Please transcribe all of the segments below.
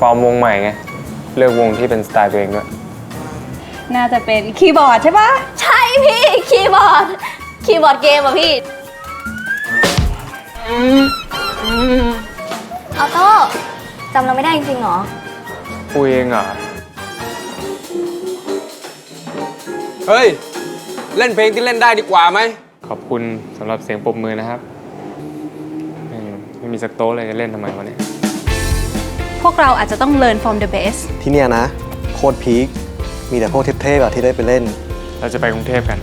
ฟอร์มวงใหม่ไง เลือกวงที่เป็นสไตล์ตัวเองด้วยน่าจะเป็นคีย์บอร์ดใช่ปะใช่พี่คีย์บอร์ดคีย์บอร์ดเกมอะพี่ออโต้จำเราไม่ได้จริงๆเหรอ คุยเองเหรอ เฮ้ย เล่นเพลงที่เล่นได้ดีกว่าไหม ขอบคุณสำหรับเสียงปรบมือนะครับแม่งไม่มีสักโต๊ะเลยจะเล่นทำไมวะเนี่ย พวกเราอาจจะต้อง learn from the best ที่เนี่ยนะ โคตรพีค มีแต่พวกเทพๆอะที่ได้ไปเล่น เราจะไปกรุงเทพกัน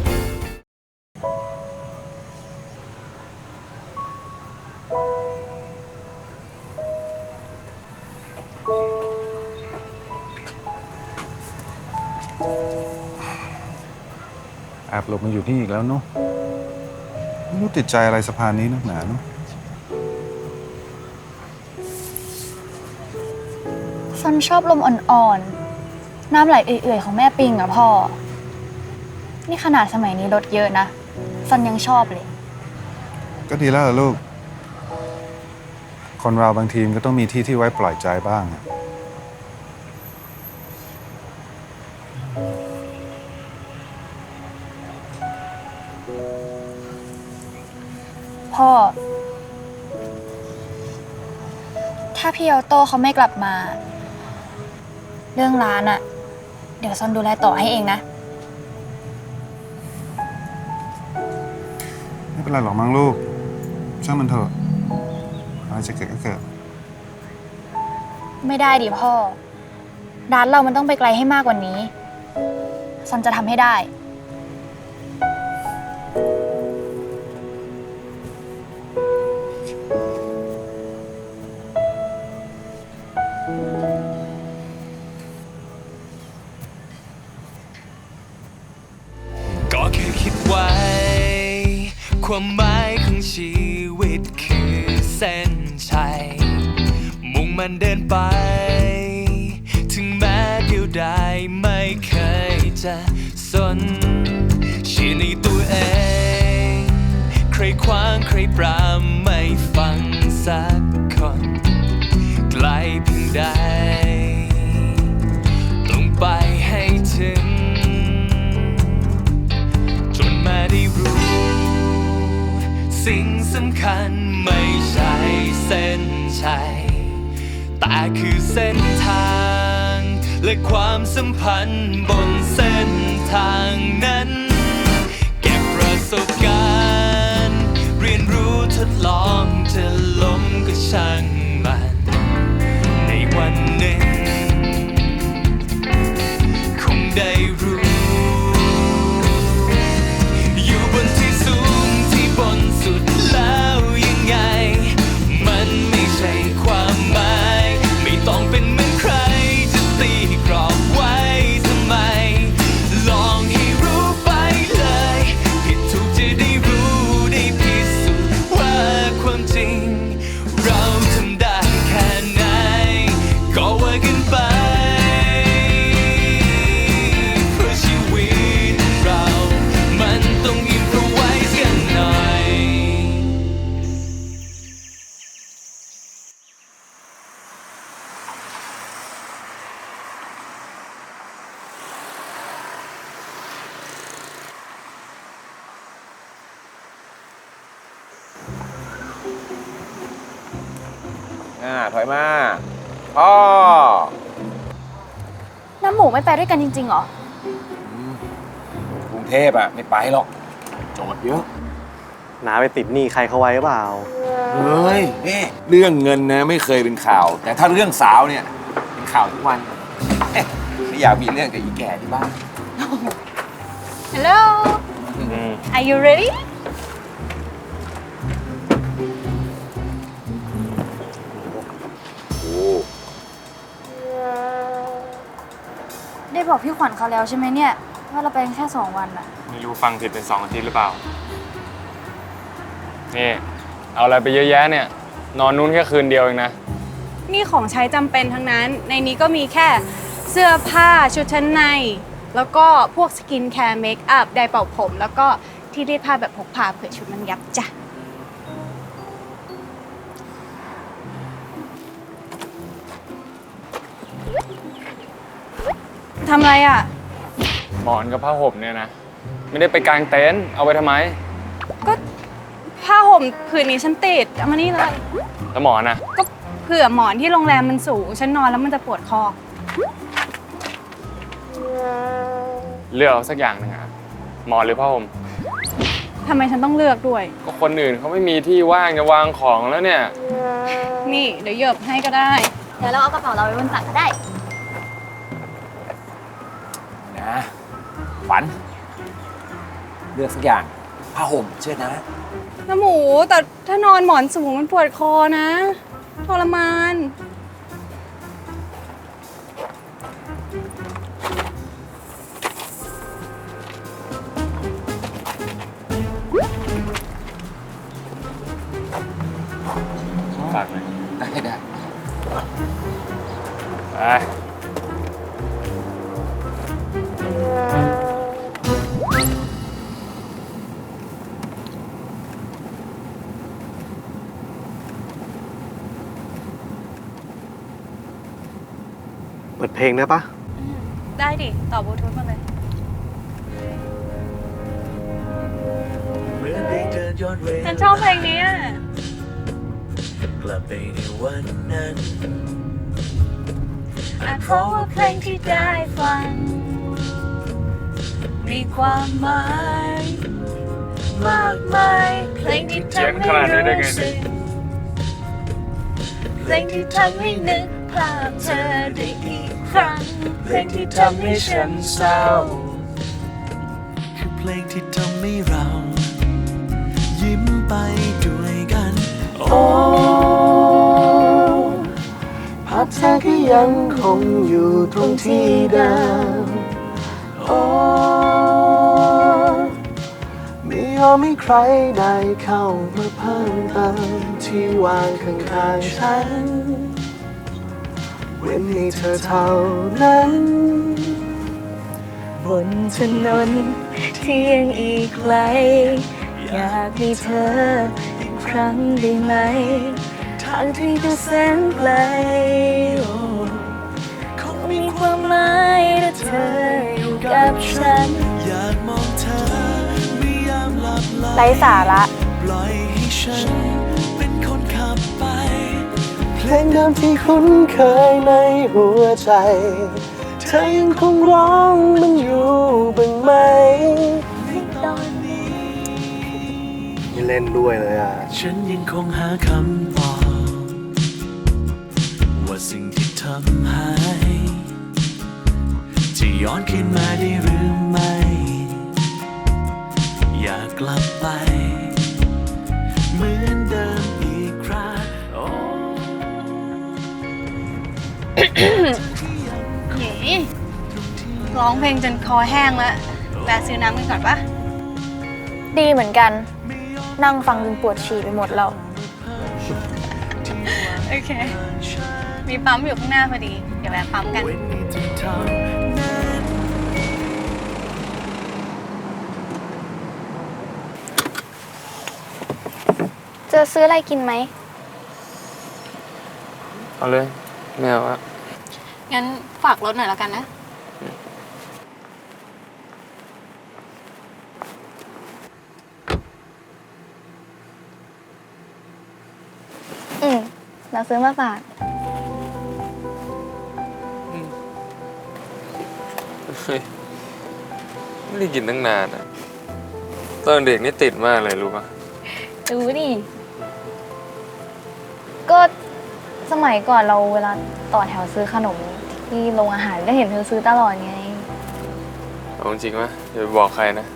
แอบหลบมาอยู่นี่อีกแล้วเนาะไม่รู้ติดใจอะไรสะพานนี้นักหนาเนาะ ซันชอบลมอ่อนๆ น้ำไหลเอื่อยๆ ของแม่ปิงอะพ่อ นี่ขนาดสมัยนี้รถเยอะนะซันยังชอบเลย ก็ดีแล้วล่ะลูก คนเราบางทีมนก็ต้องมีที่ที่ไว้ปล่อยใจบ้างอะพ่อ ถ้าพี่ออโต้เขาไม่กลับมา เรื่องร้านอะเดี๋ยวซันดูแลต่อให้เองนะ ไม่เป็นไรหรอกมั้งลูก ช่างมันเถอะอะไรจะเกิดก็เกิด ไม่ได้ดิพ่อ ร้านเรามันต้องไปไกลให้มากกว่านี้ซันจะทำให้ได้ ความหมายของชีวิตคือเส้นชัย มุ่งมันเดินไป ถึงแม้เดียวดายไม่เคยจะสนเชื่อในตัวเอง ใครขวางใครปรามไม่ฟังสักคน ไกลเพียงใด สิ่งสำคัญไม่ใช่เส้นชัยแต่คือเส้นทาง และความสัมพันธ์บนเส้นทางนั้น อ่าถอยมาพ่อน้ำหมูไม่ไปด้วยกันจริงๆเหรอ กรุงเทพอะไม่ไปหรอก โจทย์เยอะ น้าไปติดหนี้ใครเขาไว้หรือเปล่า เฮ้ยนี่เรื่องเงินนะไม่เคยเป็นข่าว แต่ถ้าเรื่องสาวเนี่ย เป็นข่าวทุกวันเอ๊ะไม่อยากมีเรื่องกับอีแก่ที่บ้าน Hello Are you ready บอกพี่ขวัญเขาแล้วใช่ไหมเนี่ย ว่าเราไปกันแค่สองวันอะไม่รู้ฟังผิดเป็นสองอาทิตย์หรือเปล่า นี่ เอาอะไรไปเยอะแยะเนี่ย นอนนู้นแค่คืนเดียวเองนะ นี่ของใช้จำเป็นทั้งนั้น ในนี้ก็มีแค่เสื้อผ้าชุดชั้นใน แล้วก็พวกสกินแคร์เมคอัพไดร์เป่าผม แล้วก็ที่รีดผ้าแบบพกพาเผื่อชุดมันยับจ้ะำอะไรอะ หมอนกับผ้าห่มเนี่ยนะ ไม่ได้ไปกางเต็นท์เอาไปทำไม ก็ผ้าห่มผืนนี้ฉันติดเอามานี่เลย แล้วหมอนนะก็เผื่อหมอนที่โรงแรมมันสูง ฉันนอนแล้วมันจะปวดคอ เลือกเอาสักอย่างหนึงอะหมอนหรือผ้าห่มทำไมฉันต้องเลือกด้วย ก็คนอื่นเขาไม่มีที่ว่างจะวางของแล้วเนี่ย นี่เดี๋ยวเหยิบให้ก็ได้ เดี๋ยวเราเอากระเป๋าเราไว้บนตักก็ได้ ฝันเลือกสักอย่างผ้าห่มเชื่อนะ น้าหมูแต่ถ้านอนหมอนสูงมันปวดคอนะทรมาน ปิดเพลงได้ปะได้ดิ ต่อบลูทูธมาเลยเหมือนได้เดินย้อนเวฉันลาชอบเพลงนี้อะกลับไปในวันนั้นอาจเพราะว่าเพลงที่ได้ฟัง มีความหมายมากมายเพลงที่ทำให้รู้สึกเพลงที่ทำให้นึกภาพเธอได้อีก ครั้ง เพลงที่ทำให้ฉันเศร้า คือเพลงที่ทำให้เรา ยิ้มไปด้วยกัน โอ้ภาพเธอก็ยังคงอยู่ตรงที่เดิมโอ้ไม่ยอมให้ใครได้เข้ามาเพิ่มเติมที่วางข้างๆฉัน เว้นให้เธอเท่านั้น บนถนนที่ยังอีกไกล อยากให้เธออีกครั้งได้ไหม ทางที่ดูแสนไกลโอ้คงมีความหมายถ้าเธออยู่กับฉัน อยากมองเธอไม่ยามหลับไหลไร้สาระ ปล่อยให้ฉัน เพลงเดิมที่คุ้นเคยในหัวใจ เธอยังคงร้องมันอยู่บ้างไหมตอนนี้นี่เล่นด้วยเลยอะ ฉันยังคงหาคำตอบว่าสิ่งที่ทำให้จะย้อนคืนมาได้หรือไม่ อยากกลับไป นี่ร้องเพลงจนคอแห้งแล้วแวะซื้อน้ำกันก่อนปะดีเหมือนกัน นั่งฟังจนปวดฉี่ไปหมดแล้ว โอเค มีปั๊มอยู่ข้างหน้าพอดี เดี๋ยวแวะปั๊มกันเว้นที่เท่านั้นจะซื้ออะไรกินไหม เอาเลย ไม่เอาอะ งั้นฝากรถหน่อยแล้วกันนะ อืม เราซื้อมาฝาก เฮ้ยไม่ได้กินตั้งนานอะตอนเด็กนี่ติดมากเลยรู้ปะดูดิ ก็ สมัยก่อนเราเวลาต่อแถวซื้อขนมที่โรงอาหารก็เห็นเธอซื้อตลอดไง เอาจริงๆวะอย่าไปบอกใครนะ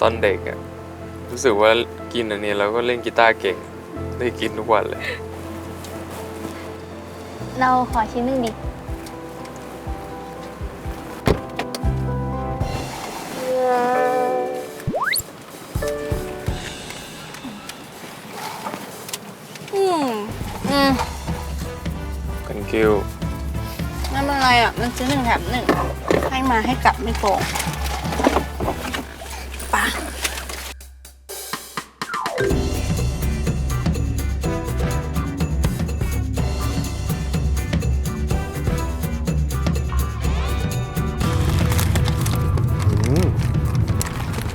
ตอนเด็กอะรู้สึกว่ากินอันนี้แล้วก็เล่นกีตาร์เก่ง ได้กินทุกวันเลย เราขอชิ้นหนึ่งดิ ชิวไม่เป็นไรอะ มันซื้อหนึ่งแถมหนึ่งให้มาให้กลับไม่โกงปะ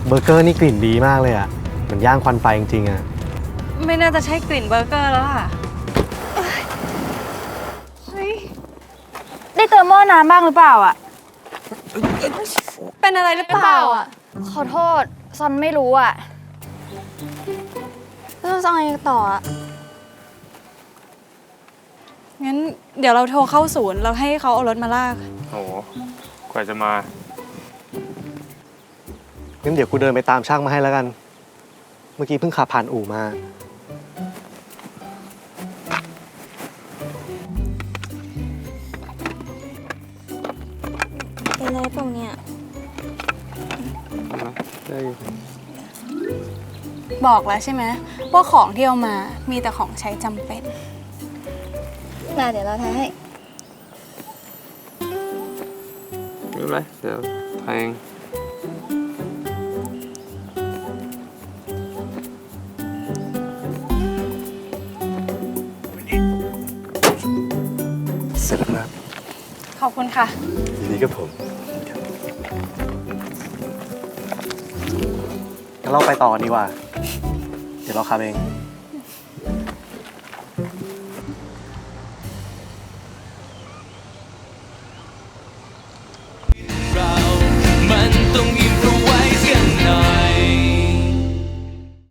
เบอร์เกอร์นี่กลิ่นดีมากเลยอะเหมือนย่างควันไฟจริงๆอะ ไม่น่าจะใช่กลิ่นเบอร์เกอร์แล้วอะ ได้เติมหม้อน้ำบ้างหรือเปล่าอะ เป็นอะไรหรือเปล่าอะ ขอโทษซอนไม่รู้อะแล้วจะเอาไงต่ออะ งั้นเดี๋ยวเราโทรเข้าศูนย์ เราให้เขาเอารถมาลาก โอ้โหกว่าจะมา งั้นเดี๋ยวกูเดินไปตามช่างมาให้แล้วกัน เมื่อกี้เพิ่งขับผ่านอู่มา ไรตรงเนี้ยบอกแล้วใช่ไหมว่าของที่เอามามีแต่ของใช้จำเป็นน่าเดี๋ยวเราทายให้ไม่เป็นไรเดี๋ยวทายเองเสร็จแล้วครับขอบคุณค่ะ ครับผมงั้นเราไปต่อดีกว่า เดี๋ยวเราขับเอง